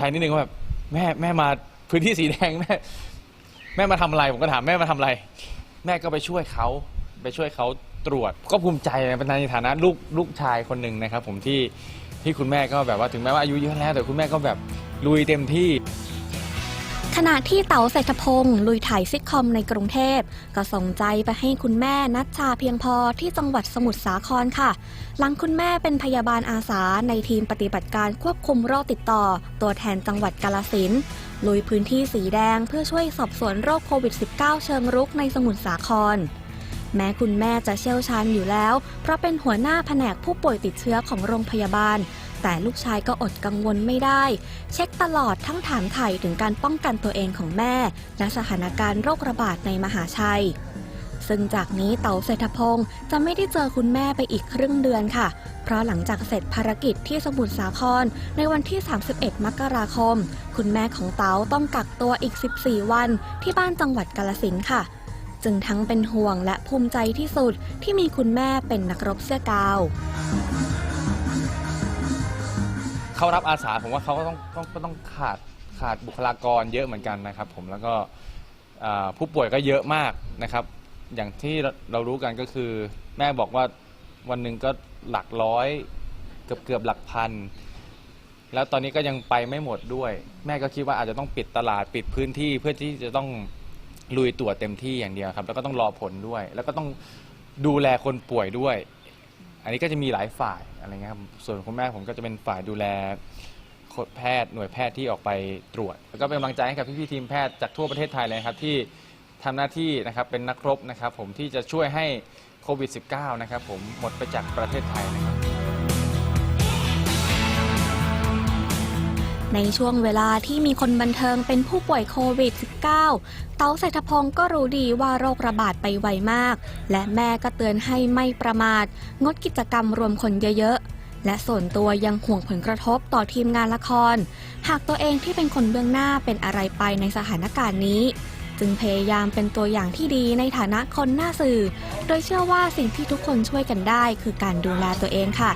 ใจนิดนึงว่าแบบแม่แม่มาพื้นที่สีแดงแม่แม่มาทำอะไรผมก็ถามแม่มาทำอะไร แม่ก็ไปช่วยเขาไปช่วยเขาตรวจ ก็ภูมิใจในฐานะลูกลูกชายคนหนึ่งนะครับ ผมที่ที่คุณแม่ก็แบบว่าถึงแม้ว่าอายุเยอะแล้วแต่คุณแม่ก็แบบลุยเต็มที่ ขณะที่เต๋าเศรษฐพงศ์ลุยถ่ายซิทคอมในกรุงเทพ ก็ส่งใจไปให้คุณแม่นัชชาเพียงพอที่จังหวัดสมุทรสาครค่ะ หลังคุณแม่เป็นพยาบาลอาสาในทีมปฏิบัติการควบคุมโรคติดต่อ ตัวแทนจังหวัดกาลสินลุยพื้นที่สีแดงเพื่อช่วยสอบสวนโรคโควิด -19 เชิงรุกในสมุทรสาคร แม้คุณแม่จะเชี่ยวชาญอยู่แล้ว เพราะเป็นหัวหน้าแผนกผู้ป่วยติดเชื้อของโรงพยาบาล แต่ลูกชายก็อดกังวลไม่ได้ เช็คตลอดทั้งถามไถ่ถึงการป้องกันตัวเองของแม่และสถานการณ์โรคระบาดในมหาชัย ซึ่งจากนี้เต๋าเศรษฐพงศ์จะไม่ได้เจอคุณแม่ไปอีกครึ่งเดือนค่ะ เพราะหลังจากเสร็จภารกิจที่สมุทรสาคร ในวันที่ 31 มกราคม คุณแม่ของเต๋าต้องกักตัวอีก 14 วัน ที่บ้านจังหวัดกาลสินค่ะ จึงทั้งเป็นห่วงและภูมิใจที่สุดที่มีคุณแม่เป็นนักรบเสื้อกาว เขารับอาสาผมว่าเขาก็ต้องต้องก็ต้องขาดขาดบุคลากรเยอะเหมือนกันนะครับ ผมแล้วก็อ่าผู้ป่วยก็เยอะมากนะครับ อย่างที่เราเรารู้กันก็คือแม่บอกว่าวันหนึ่งก็หลักร้อยเกือบเกือบหลักพัน แล้วตอนนี้ก็ยังไปไม่หมดด้วย แม่ก็คิดว่าอาจจะต้องปิดตลาดปิดพื้นที่เพื่อที่จะต้องลุยตรวจเต็มที่อย่างเดียวครับ แล้วก็ต้องรอผลด้วย แล้วก็ต้องดูแลคนป่วยด้วย อันนี้ก็จะมีหลายฝ่ายอะไรเงี้ยครับส่วนคุณแม่ผมก็จะเป็นฝ่ายดูแลแพทย์หน่วยแพทย์ที่ออกไปตรวจ แล้วก็เป็นกำลังใจให้กับพี่ๆทีมแพทย์จากทั่วประเทศไทยเลยครับที่ทำหน้าที่นะครับเป็นนักรบนะครับผมที่จะช่วยให้โควิด -19 นะครับผมหมดไปจากประเทศไทยนะครับ ในช่วงเวลาที่มีคนบันเทิงเป็นผู้ป่วยโควิด -19 เต๋าเศรษฐพงศ์ก็รู้ดีว่าโรคระบาดไปไวมาก และแม่ก็เตือนให้ไม่ประมาท งดกิจกรรมรวมคนเยอะๆ และส่วนตัวยังห่วงผลกระทบต่อทีมงานละคร หากตัวเองที่เป็นคนเบื้องหน้าเป็นอะไรไปในสถานการณ์นี้ จึงพยายามเป็นตัวอย่างที่ดีในฐานะคนหน้าสื่อ โดยเชื่อว่าสิ่งที่ทุกคนช่วยกันได้คือการดูแลตัวเองค่ะ